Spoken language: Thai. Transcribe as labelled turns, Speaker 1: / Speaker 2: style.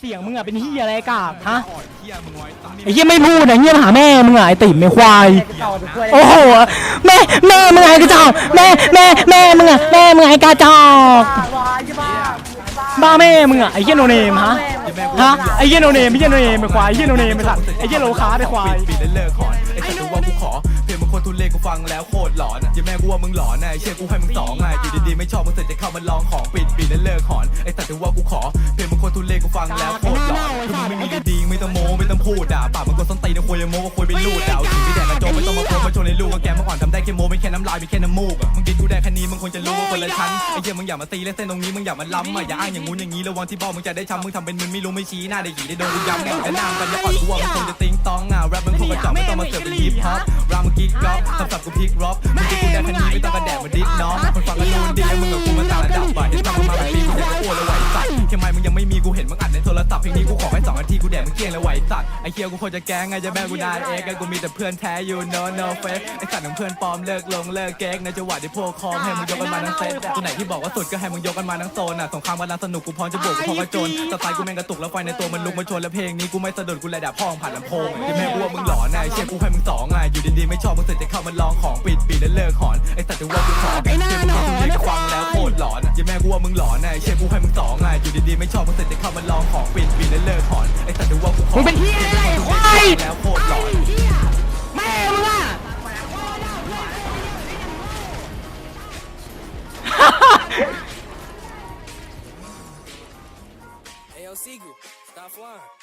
Speaker 1: เสียงมึงอะเป็นเฮียอะไรกากฮะ
Speaker 2: อ่อนเหี้ยมึงไว้ตัด
Speaker 1: ไอ้เฮียไม่พูดนะเฮียมาหาแม่มึงอะไอ้ติ่มไม่ควายโอ้โหแม่แม่มึงไอ้กระจอกแม่แม่แม่มึงอะแม่มึงไอ้กระจอกบ้าแม่มึงอะไอ้เฮียโนเนมฮะฮะไอ้เฮียโนเนมไอ้เฮียโนเนมไอ้ควายไอ้เฮียโนเนมไอ้สัตว์ไอ้เฮียโลคาไอ้ควาย
Speaker 2: ปิดแล้วเลิกขอนไอ้สัตว์รู้ว่ากูขอเพลงมึงโคตรทุเรศกูฟังแล้วโคตรหลอน อย่าแม่กูว่ามึงหลอนนะไอ้เชี่ยกูให้มึงสองไงอยู่ดีๆไม่ชอบมึงเสร็จจะเข้ามาลองของปิดปิดแล้วเลิกขอนไอ้สัตว์รู้ว่ากูขอเพลงมึงโคตรทุเรศกูฟังแล้วโคตรหลอนคือมึงไม่มีดีๆไม่ต้องโม้ไม่ต้องพูดด่าปากมึงก็ส้นตีนนะคุยโม้ก็คุยไปลูดด่าเอาถึงไม่แดกกระโจมไม่ต้องมาโกงมาชนในลูกก็แกเมื่อก่อนทำได้แค่โม้ไม่แค่น้ำลายไม่แค่น้ำมูกอะมึงกินกูได้แค่นี้มึงควรจะรู้ว่าคนละชั้นไอ้เหี้ยมึงอย่ามาตีและเส้นตรงนี้มึงอย่ามาล้ำอะอย่าอ้างอย่างงู้นอย่างนี้ระวังที่เบ้ามึงจะได้ช้ำมึงทำเป็นมึนไม่รู้ไม่ชี้หน้าได้หีได้โดนกูย้ำไงจะนั่งกันจะอ่อนกูว่ามึงคงจะติ้งต้องอะแรปมึงคงกระจอก กิ๊กก๊อปคำศัพท์กูพลิกร็อกมึงกินกูได้แค่นี้ไม่ต้องกระแดกมาดิกน้องคนฟังกันรู้ดีมึงกับกูมาต่างระดับว่ะเดี๋ยวฟังมึงมาเป็นปีกูจะอ้วนแล้วไว้สัตว์ทำไมมึงยังไม่มีกูเห็นมึงอัดในโทรศัพท์เพลงนี้กูขอแค่สองนาทีกูแดกมึ งเกลี้ยงแล้วไหวสัตว์ไอ้เคียวกูโคตรจะแก๊งไงจะแม่กูนายเอ็กไงกูมีแต่เพื่อนแท้อยู่ no no fake ไอ้สัตว์ของเพื่อนปลอมเลิกลงเลิกเก๊กในจังหวะที่พวกคอมให้มึงยกกันมาทั้งเซตตัวไหนที่บอกว่าสุดก็ให้มึงยกกันมาทั้งโซนอะสงครามกำลังสนุกกูพร้อมจะบวกกูพร้อมกระโจนสไตล์กูแม่งกระตุกแล้วไฟในตัวมันลุกมาชนแล้วเพลงนี้กูไม่สะดุดกูเลยด่าพ่อมึงผ่านลำโพงที่แม่กูว่ามึงหลอนไงเชี่ยกูให้มึงสองไงอยู่ดีๆไม่ชอบมึงเสร็จจะเข้ามาลองของปิดปีแล้วเลิกหอนไอ้สัตว์จะว่ากูขอเชี่ยมึงกูเลยฟังแล้วโคตรหลอนที่แม่กูว่ามึงหลอนไงเชี่ยกูให้มึงสองไงอยู่ดีๆไม่ชอบมึงเสร็จจะเข้ามาลองของปิดปีแล้วเลิกหอนไอ้
Speaker 1: มึงเป็นเฮียอะไรควาย
Speaker 2: แล้วโคตรหลอน
Speaker 1: ม่มึงอะ
Speaker 3: เอลซิกู stop flying